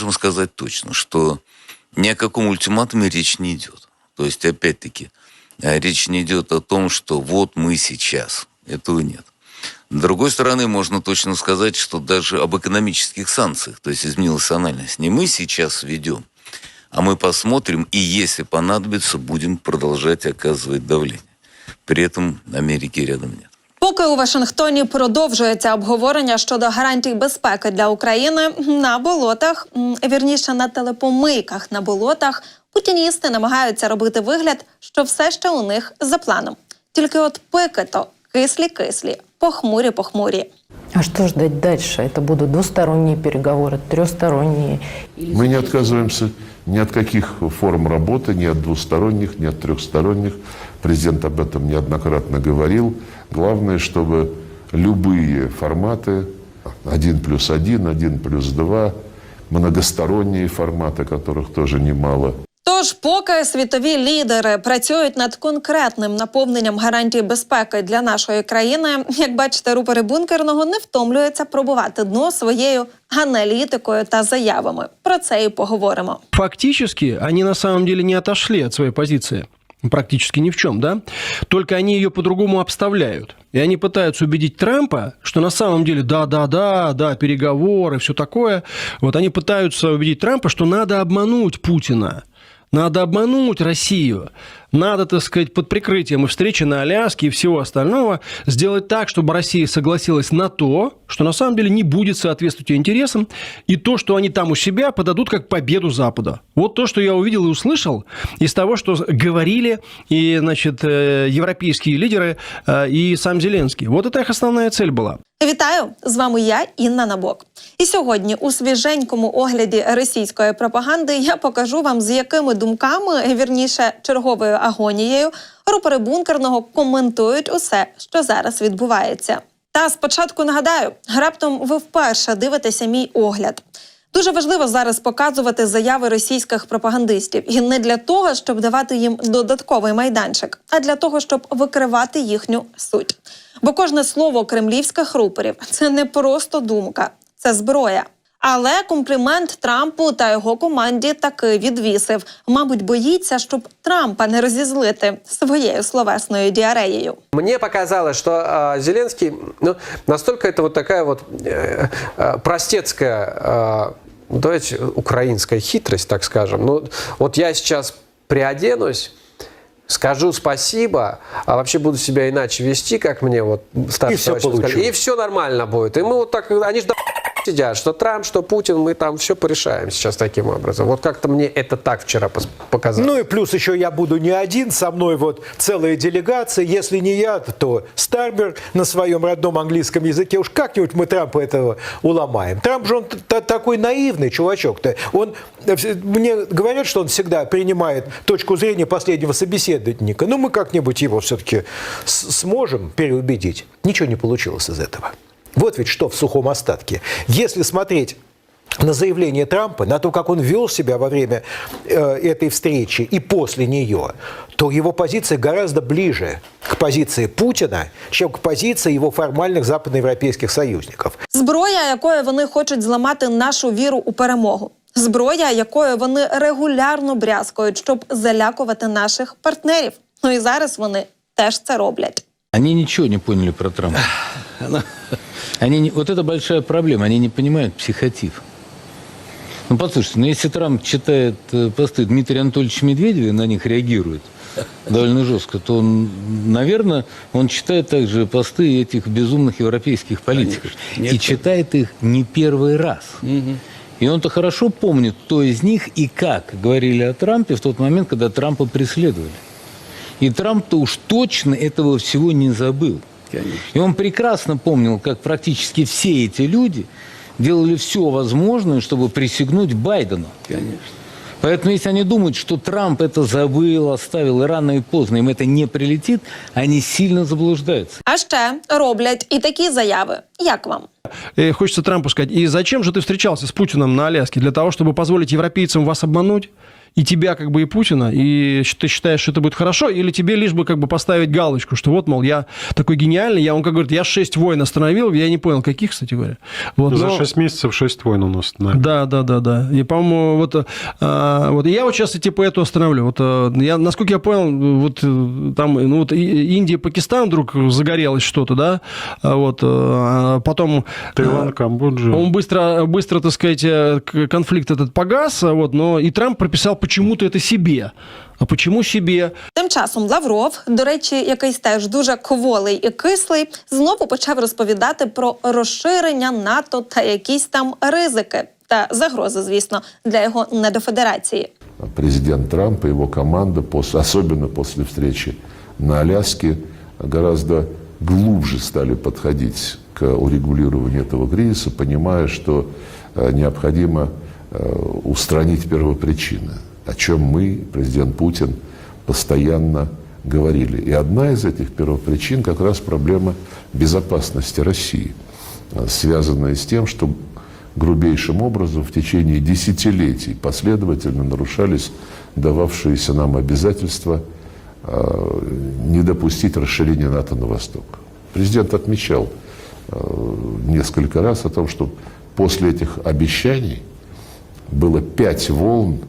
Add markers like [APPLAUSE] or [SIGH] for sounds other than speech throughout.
можем сказать точно, что ни о каком ультиматуме речь не идет. То есть, опять-таки, э, речь не идет о том, что вот мы сейчас. Этого нет. С другой стороны, можно точно сказать, что даже об экономических санкциях, то есть изменилась тональность, не мы сейчас ведем, а мы посмотрим и, если понадобится, будем продолжать оказывать давление. При этом Америки рядом нет. Поки у Вашингтоні продовжується обговорення щодо гарантій безпеки для України на болотах, м, вірніше на телепомийках на болотах, путіністи намагаються робити вигляд, що все ще у них за планом. Тільки от пики то кислі-кислі, похмурі-похмурі. А что ждать дальше? Это будут двусторонние переговоры, трехсторонние. Или Мы не отказываемся ни от каких форм работы, ни от двусторонних, ни от трехсторонних. Президент об этом неоднократно говорил. Главное, чтобы любые форматы, один плюс один, один плюс два, многосторонние форматы, которых тоже немало, Тож, поки світові лідери працюють над конкретним наповненням гарантій безпеки для нашої країни, як бачите, рупори бункерного не втомлюються пробувати дно своєю аналітикою та заявами. Про це і поговоримо. фактически они на самом деле не отошли от своей позиции. Практически ни в чем, да? Только они ее по-другому обставляют. И они пытаются убедить Трампа, что на самом деле да-да-да, да, переговоры, все такое. Вот они пытаются убедить Трампа, что надо обмануть Путина. Надо обмануть Россию. Надо, так сказать, под прикрытием и встречи на Аляске и всего остального сделать так, чтобы Россия согласилась на то, что на самом деле не будет соответствовать ее интересам, и то, что они там у себя подадут как победу Запада. Вот то, что я увидел и услышал из того, что говорили и, значит, э, европейские лидеры э, и сам Зеленский. Вот это их основная цель была. Вітаю! З вами я, Інна Набок. І сьогодні у свіженькому огляді російської пропаганди я покажу вам, з якими думками, вірніше, черговою агонією, рупори бункерного коментують усе, що зараз відбувається. Та спочатку нагадаю, раптом ви вперше дивитеся мій огляд. Дуже важливо зараз показувати заяви російських пропагандистів і не для того, щоб давати їм додатковий майданчик, а для того, щоб викривати їхню суть. Бо кожне слово кремлівських рупорів це не просто думка, це зброя. Але комплімент Трампу та його команді таки відвісив. Мабуть, боїться, щоб Трампа не розізлити своєю словесною діареєю. Мне показалось, что э, Зеленский, ну, настолько это вот такая вот э, э, простецкая, э, ну, давайте, украинская хитрость, так скажем. Ну, вот я сейчас приоденусь, скажу спасибо, а вообще буду себя иначе вести, как мне вот старший И всё товарищ сказал. получу. И все нормально будет. И мы вот так, они же до сидят, что Трамп, что Путин, мы там все порешаем сейчас таким образом. Вот как-то мне это так вчера показалось. Ну и плюс еще я буду не один, со мной вот целая делегация. Если не я, то Старбер на своем родном английском языке. Уж как-нибудь мы Трампа этого уломаем. Трамп же он такой наивный чувачок-то. Он, э, мне говорят, что он всегда принимает точку зрения последнего собеседника. Ну мы как-нибудь его все-таки сможем переубедить. Ничего не получилось из этого. Вот ведь что в сухом остатке. Если смотреть на заявление Трампа, на то, как он вел себя во время э, этой встречи и после нее, то его позиция гораздо ближе к позиции Путина, чем к позиции его формальных западноевропейских союзников. Зброя, якою вони хочуть зламати нашу віру у перемогу. Зброя, якою вони регулярно брязкають, щоб залякувати наших партнерів. Ну і зараз вони теж це роблять. Они ничего не поняли про Трампа. Они не- вот это большая проблема. Они не понимают психотип. Ну, послушайте, ну, если Трамп читает э, посты Дмитрия Анатольевича Медведева и на них реагирует довольно жестко, то, он, наверное, он читает также посты этих безумных европейских политиков. И читает их не первый раз. И он-то хорошо помнит, кто из них и как говорили о Трампе в тот момент, когда Трампа преследовали. И Трамп-то уж точно этого всего не забыл. И он прекрасно помнил, как практически все эти люди делали все возможное, чтобы присягнуть Байдену. Конечно. Поэтому если они думают, что Трамп это забыл, оставил, и рано и поздно им это не прилетит, они сильно заблуждаются. А ще роблять і такі заяви. Як вам? И хочется Трампу сказать, и зачем же ты встречался с Путиным на Аляске? Для того, чтобы позволить европейцам вас обмануть? И тебя, как бы, и Путина, и ты считаешь, что это будет хорошо, или тебе лишь бы, как бы, поставить галочку, что вот, мол, я такой гениальный, я, он, как говорит, я шесть войн остановил, я не понял, каких, кстати говоря. Вот, За но- 6 месяцев 6 войн у нас. да. да, да, да, да. И, по-моему, вот, а, вот я вот сейчас типа эту остановлю. Вот а, я, насколько я понял, вот э, там, ну вот Индия, Пакистан вдруг загорелось что-то, да, А вот, а потом Таиланд, Камбоджа. он быстро, быстро, так сказать, э, конфликт этот погас, а вот, но и Трамп прописал почему-то это себе. А почему себе? Тим часом Лавров, до речі, якийсь теж дуже кволий і кислий, знову почав розповідати про розширення НАТО та якісь там ризики та загрози, звісно, для його недофедерації. президент Трамп и его команда, после, особенно после встречи на Аляске, гораздо глубже стали подходить к урегулированию этого кризиса, понимая, что э, необходимо э, устранить первопричины, о чем мы, президент Путин, постоянно говорили. И одна из этих первопричин как раз проблема безопасности России, э, связанная с тем, что грубейшим образом в течение десятилетий последовательно нарушались дававшиеся нам обязательства э, не допустить расширения НАТО на восток. Президент отмечал э, несколько раз о том, что после этих обещаний было пять волн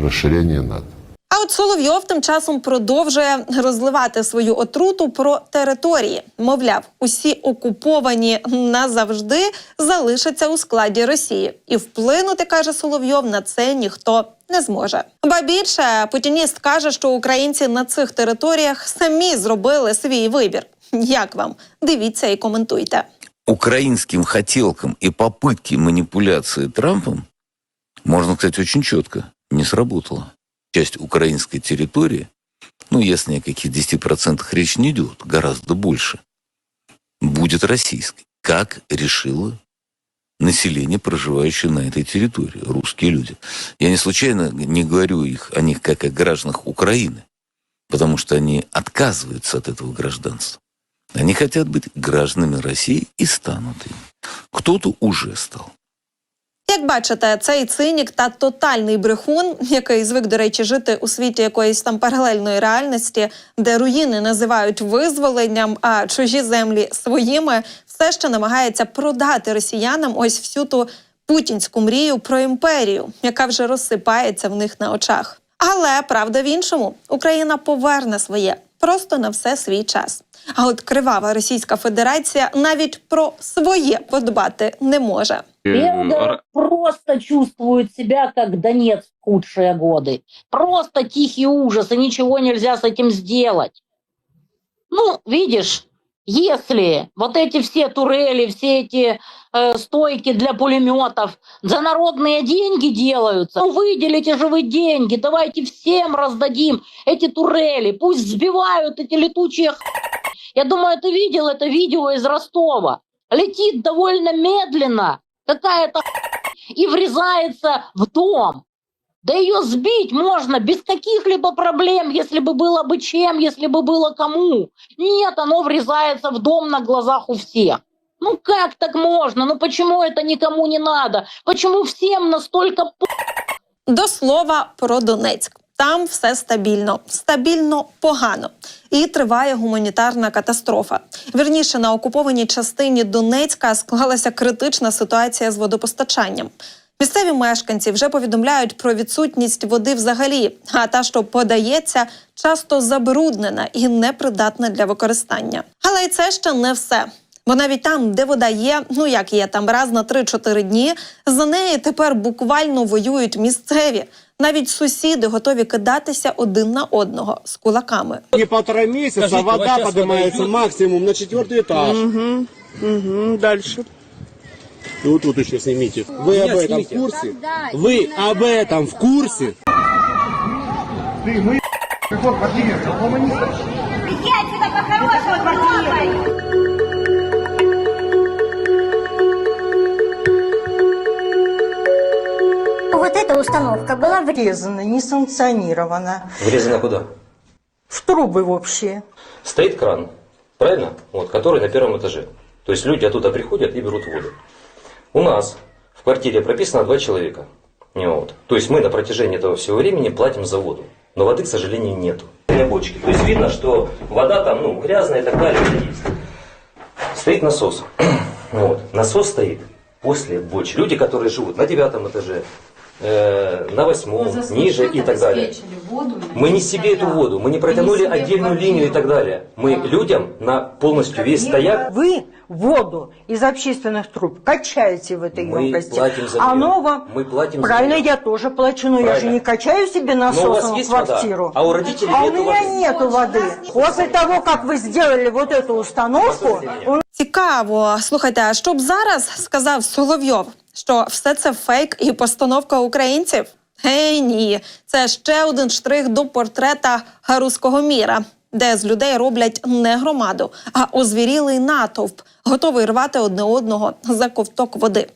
расширения НАТО. А от Соловйов тим часом продовжує розливати свою отруту про території. Мовляв, усі окуповані назавжди залишаться у складі Росії, і вплинути каже Соловйов на це ніхто не зможе. Ба більше путініст каже, що українці на цих територіях самі зробили свій вибір. Як вам? Дивіться і коментуйте. Украинским хотелкам и попытке манипуляции Трампом, можно сказать очень четко, не сработало. Часть украинской территории, ну, если о каких 10% речь не идет, гораздо больше, будет российской, как решило население, проживающее на этой территории, русские люди. Я не случайно не говорю их, о них как о гражданах Украины, потому что они отказываются от этого гражданства. Они хотят быть гражданами России и станут им. Кто-то уже стал. Як бачите, цей цинік та тотальний брехун, який звик, до речі, жити у світі якоїсь там паралельної реальності, де руїни називають визволенням, а чужі землі своїми, все ще намагається продати росіянам ось всю ту путінську мрію про імперію, яка вже розсипається в них на очах. Але правда в іншому, Україна поверне своє просто на все свій час. А от кривава Російська Федерація навіть про своє подбати не може. Белгород просто чувствует себя как Донец в худшие годы. Просто тихий ужас, и ничего нельзя с этим сделать. Ну, видишь, если вот эти все турели, все эти э, стойки для пулеметов за народные деньги делаются, ну выделите же вы деньги, давайте всем раздадим эти турели, пусть сбивают эти летучие. Я думаю, ты видел это видео из Ростова. Летит довольно медленно какая-то и врезается в дом. Да ее сбить можно без каких-либо проблем, если бы было бы чем, если бы было кому. Нет, оно врезается в дом на глазах у всех. Ну как так можно? Ну почему это никому не надо? Почему всем настолько До слова про Донецьк. Там все стабільно, стабільно погано. І триває гуманітарна катастрофа. Вірніше на окупованій частині Донецька склалася критична ситуація з водопостачанням. Місцеві мешканці вже повідомляють про відсутність води взагалі, а та, що подається, часто забруднена і непридатна для використання. Але й це ще не все. Бо навіть там, де вода є, ну як є там раз на 3-4 дні, за неї тепер буквально воюють місцеві. Навіть сусіди готові кидатися один на одного з кулаками. Не полтора месяца вода поднимается максимум на четвертый этаж. Угу, угу, дальше. И вот тут еще снимите. Вы об этом в курсе? Вы об этом в курсе? Вот эта установка была врезана, несанкционирована. Врезано куда? В трубы общие. Стоит кран, правильно? Вот, который на первом этаже. То есть люди оттуда приходят и берут воду. У нас в квартире прописано два человека. Вот. То есть мы на протяжении этого всего времени платим за воду. Но воды, к сожалению, нету. Бочки. То есть видно, что вода там ну, грязная и так далее. есть. Стоит насос. [CLEARS THROAT] Вот. Насос стоит после бочки. Люди, которые живут на девятом этаже, э, на восьмом, ниже и так далее. Мы не себе эту воду, мы не протянули отдельную линию и так далее. Мы людям на полностью весь стояк Вы воду из общественных труб качаете в этой Мы емкости. платим за а неё. оно вам... Мы платим за Правильно, неё. я тоже плачу, но я же Правильно. не качаю себе Но у вас насосом в есть вода, квартиру. а у родителей А у нету меня воды. нету воды. После того, как вы сделали вот эту установку, у Цікаво. Слухайте, а що б зараз сказав Соловйов, Що все це фейк і постановка українців? Гей, ні, це ще один штрих до портрета руського міра, де з людей роблять не громаду, а озвірілий натовп, готовий рвати одне одного за ковток води.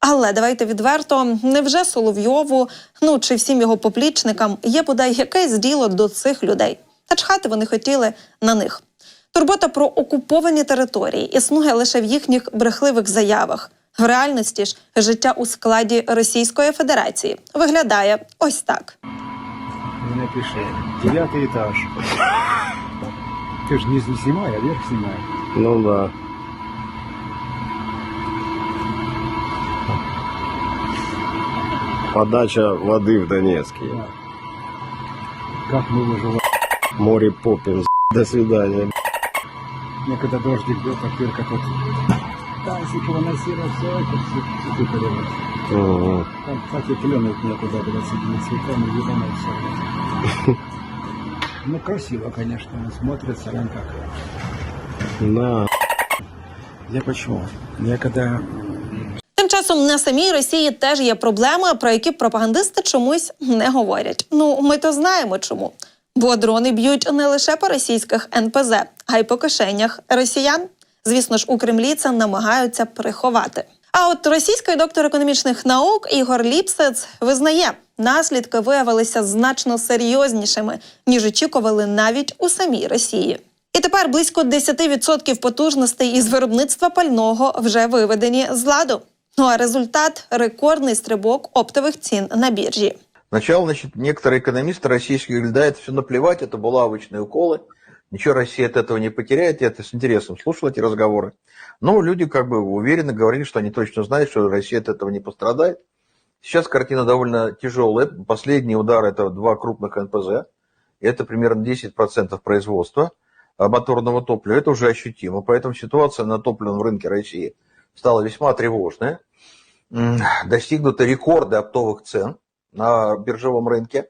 Але давайте відверто, невже Соловйову, ну чи всім його поплічникам є бодай якесь діло до цих людей? Та чхати вони хотіли на них. Турбота про окуповані території існує лише в їхніх брехливих заявах. В реальності ж життя у складі Російської Федерації виглядає ось так. Не напиши. Девятый этаж. Ты же не снимай, а вверх снимай. Ну да. Подача воды в Донецке. Как мы выживаем? Море Поппинс. До свидания. Ну, когда дождик был, так только тут. Да, если выносилось все, это все выпарилось. Мгм. Там, кстати, пленок некуда было с этими цветами, видно все. Ну, красиво, конечно, смотрится, он как. На. Я почему? Я когда Тим часом на самій Росії теж є проблеми, про які пропагандисти чомусь не говорять. Ну, ми то знаємо чому. Бо дрони б'ють не лише по російських НПЗ, а й по кишенях росіян. Звісно ж, у Кремлі це намагаються приховати. А от російський доктор економічних наук Ігор Ліпсец визнає, наслідки виявилися значно серйознішими, ніж очікували навіть у самій Росії. І тепер близько 10% потужностей із виробництва пального вже виведені з ладу. Ну а результат рекордний стрибок оптових цін на біржі. Сначала, значит, некоторые экономисты российские говорили, да, это все наплевать, это булавочные уколы, Ничего Россия от этого не потеряет, я это с интересом слушал эти разговоры. Но люди как бы уверенно говорили, что они точно знают, что Россия от этого не пострадает. Сейчас картина довольно тяжелая. Последний удар – это два крупных НПЗ. Это примерно 10% производства моторного топлива. Это уже ощутимо. Поэтому ситуация на топливном рынке России стала весьма тревожная. Достигнуты рекорды оптовых цен на биржевом рынке.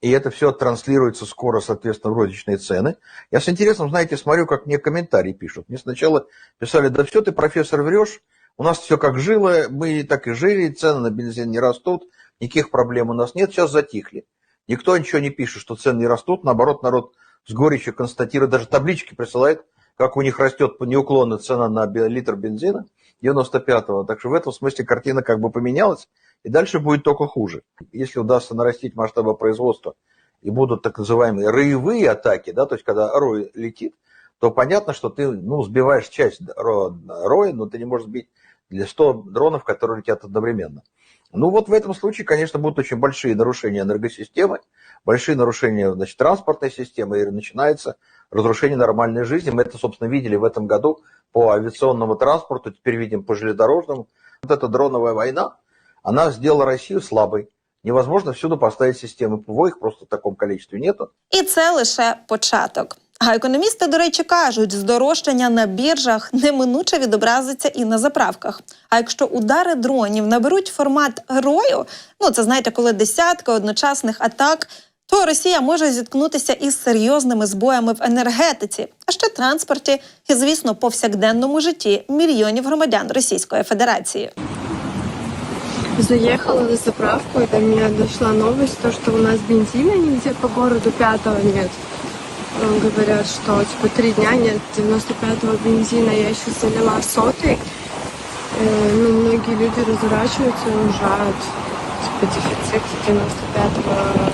И это все транслируется скоро, соответственно, в розничные цены. Я с интересом, знаете, смотрю, как мне комментарии пишут. Мне сначала писали, да все ты, профессор, врешь, у нас все как жило, мы так и жили, цены на бензин не растут, никаких проблем у нас нет, сейчас затихли. Никто ничего не пишет, что цены не растут, наоборот, народ с горечью констатирует, даже таблички присылает, как у них растет неуклонно цена на литр бензина 95-го. Так что в этом смысле картина как бы поменялась, и дальше будет только хуже. Если удастся нарастить масштабы производства и будут так называемые роевые атаки, да, то есть когда рой летит, то понятно, что ты ну, сбиваешь часть ро- роя, но ты не можешь сбить для 100 дронов, которые летят одновременно. Ну вот в этом случае, конечно, будут очень большие нарушения энергосистемы, большие нарушения значит, транспортной системы, и начинается разрушение нормальной жизни. Мы это, собственно, видели в этом году по авиационному транспорту, теперь видим по железнодорожному. Вот эта дроновая война, она сделала Россию слабой. Невозможно всюду поставить системы ПВО, их просто в таком количестве нету. І це лише початок. А економісти, до речі, кажуть, здорожчання на біржах неминуче відобразиться і на заправках. А якщо удари дронів наберуть формат рою, ну це знаєте, коли десятки одночасних атак, то Росія може зіткнутися із серйозними збоями в енергетиці, а ще транспорті і, звісно, повсякденному житті мільйонів громадян Російської Федерації Заехала на заправку, и до меня дошла новость, то, что у нас бензина нигде по городу пятого нет. Э, Говорят, что типа три дня нет 95-го бензина. Я еще залила сотый. Э, Ну, многие люди разворачиваются и уезжают. Типа дефицит 95-го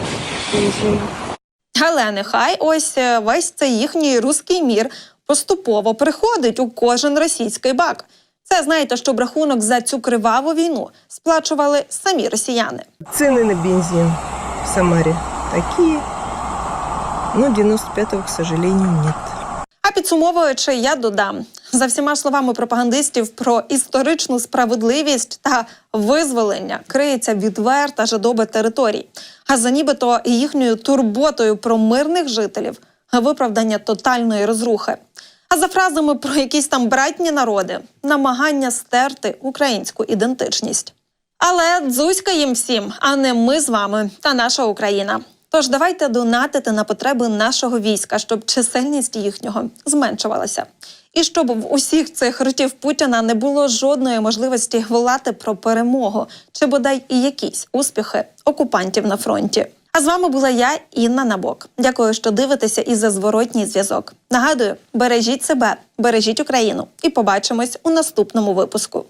бензина. Але нехай ось е, весь цей їхній руський мір поступово приходить у кожен російський бак. Це знаєте, щоб рахунок за цю криваву війну сплачували самі росіяни. Цены на бензин в Самаре такие. Но 95-го, к сожалению, нет. А підсумовуючи, я додам за всіма словами пропагандистів про історичну справедливість та визволення криється відверта жадоба територій. А за нібито їхньою турботою про мирних жителів виправдання тотальної розрухи. А за фразами про якісь там братні народи намагання стерти українську ідентичність. Але дзузька їм всім, а не ми з вами та наша Україна. Тож давайте донатити на потреби нашого війська, щоб чисельність їхнього зменшувалася. І щоб в усіх цих ротів Путіна не було жодної можливості волати про перемогу чи бодай і якісь успіхи окупантів на фронті. А з вами була я, Інна Набок. Дякую, що дивитеся і за зворотній зв'язок. Нагадую, бережіть себе, бережіть Україну і побачимось у наступному випуску.